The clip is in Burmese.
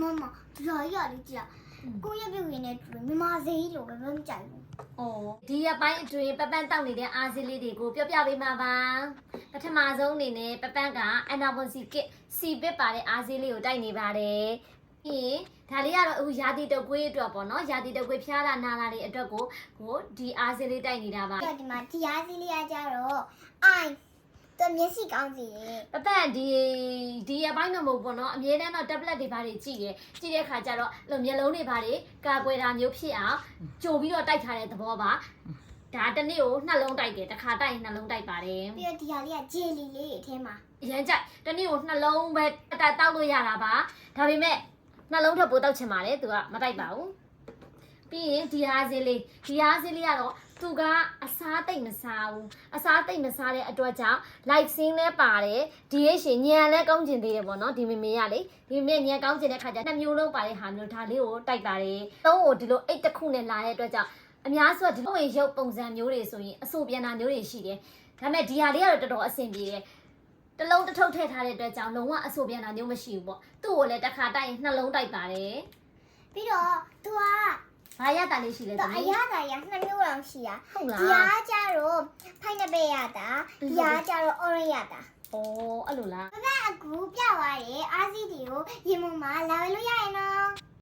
မမလာရလေးကြည့်ကိုရပြုတ်ရင်းနဲ့တူတယ်မြမစေးလိုပဲမကြိုက်ဘူး။အော်ဒီအပိုင်းအတွင်းပပန်းတောက်နေတဲ့အားစီလေးတွေကိုပြောပြပေးမှာပါ။ပထမဆုံးအနေနဲ့ပပန်းကအနာဘွန်စီကစ်စီပစ်ပါတဲ့အားစီလေးကိုတိုက်နေပါတယ်။ပြီးရင်ဒါလေးကတော့အခုရာသီတုပ်ကွေးအတွက်ပေါ့နော်။ရာသီတုပ်ကွေးဖျားတာနာတာတွေအတွက်ကိုကိုဒီအားစီလေးတိုက်နေတာပါပြီးတော့ဒီမှာတရားစီလေးရကြတော့အို င်တော့မျက်စိကောင်းစီရဲ့ပပန်းဒီဒီအပိုင်းတော့မဟုတ်ဘူးပေါ့နော်အမြဲတမ်းတော့ tablet တွေဘာတွေကြည့်တယ်ကြည့်တဲ့ခါကျတော့အဲ့လိုမျက်လုံးတွေဘာတွေကာကွယ်တာမျိုးဖြစ်အောင်ကြိုပြီးတော့တိုက်ထားတဲ့သဘောပါဒါတစ်နေ့ကိုနှလုံးတိုက်တယ်တစ်ခါတိုက်ရင်နှလုံးတိုက်ပါတယ်ပြီးတော့ဒီဟာလေးကဂျယ်လီလေးအထဲမှာအရန်ကြိုက်တစ်နေ့ကိုနှလုံးပဲတက်တောက်လို့ရတာပါဒါပေမဲ့နှလုံးထပ်ပိုးတောက်ချင်ပါတယ်သူကမတိုက်ပါဘူးပြီးရင်ဒီဟာဈေးလေးဒီဟာဈေးလေးကတော့သူကအစား တိတ်မစားဘူးအစားတိတ်မစားတဲ့အတွက်ကြောင့် like sing လဲပါတယ် DH ညံလဲကောင်းကျင်သေးတယ်ပေါ့နော်ဒီမေမေကလေဒီမေမေညံကောင်းကျင်တဲ့ခါကျနှစ်မျိုးလုံးပါတဲ့ဟာမျိုးဒါလေးကိုတိုက်ပါတယ်သုံးကိုဒီလိုအိတ်တစ်ခုနဲ့လာတဲ့အတွက်ကြောင့်အများစုကဒီလိုဝင်ရုပ်ပုံစံမျိုးတွေဆိုရင်အဆိုပြန်တာမျိုးတွေရှိတယ်ဒါပေမဲ့ဒီဟာလေးကတော့တော်တော်အဆင်ပြေတယ်တစ်လုံးတစ်ထုပ်ထည့်ထားတဲ့အတွက်ကြောင့်လုံးဝအဆိုပြန်တာမျိုးမရှိဘူးပေါ့သူ့ကိုလည်းတစ်ခါတိုက်ရင်နှလုံးတိုက်ပါတယ်ပြီးတော့သူက ဘာရတာလေးရှိလဲသူသမီးအရသာရနှစ်မျိုးလောက်ရှိတာဟုတ်လား ဒီဟာကြတော့ဖိုင်နပဲရတာဒီဟာကြတော့ orange ရတာဩအဲ့လိုလား အခုပြသွားတယ်အာစီဒီကိုရေမုံမှာလာဝဲလို့ရရင်နော်